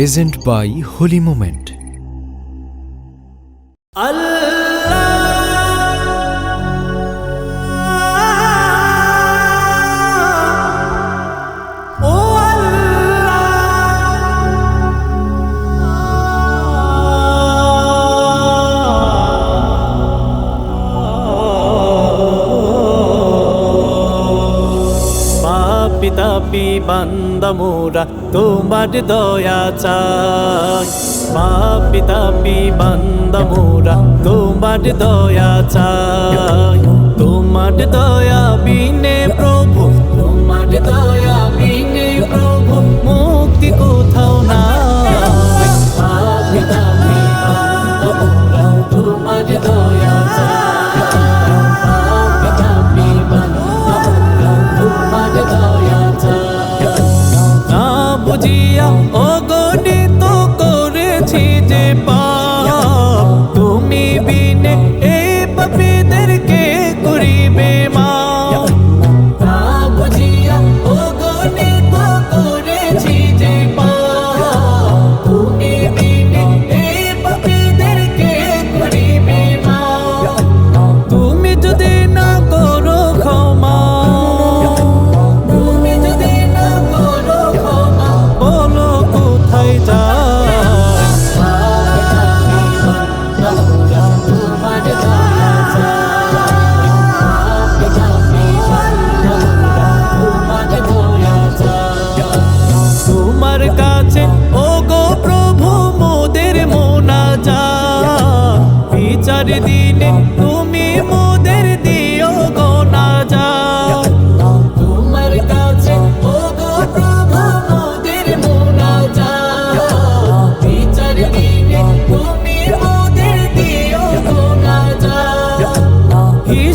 Present by Holi moment পাপি বান্দা মোরা তোমার দয়া চাই। পাপি তাপি বান্দা মোরা তোমার দয়া চাই। তোমার দয়া বিনে প্র pa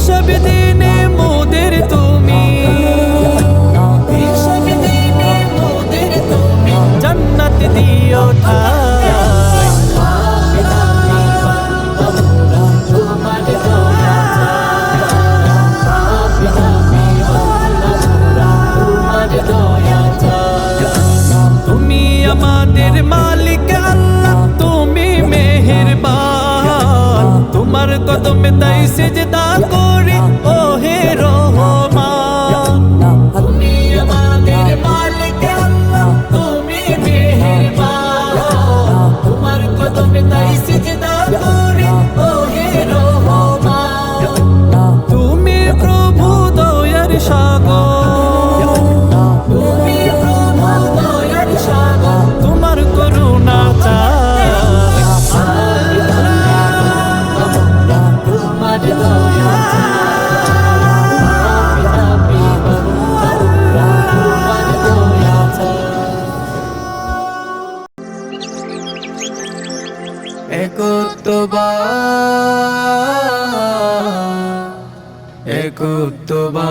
সব দিনে মোদের তুমি। সব দিনে মোদের তুমি। জন্নত দিও ঠা তোমার কদমে তাই সেজদা করি। ও একত্ববা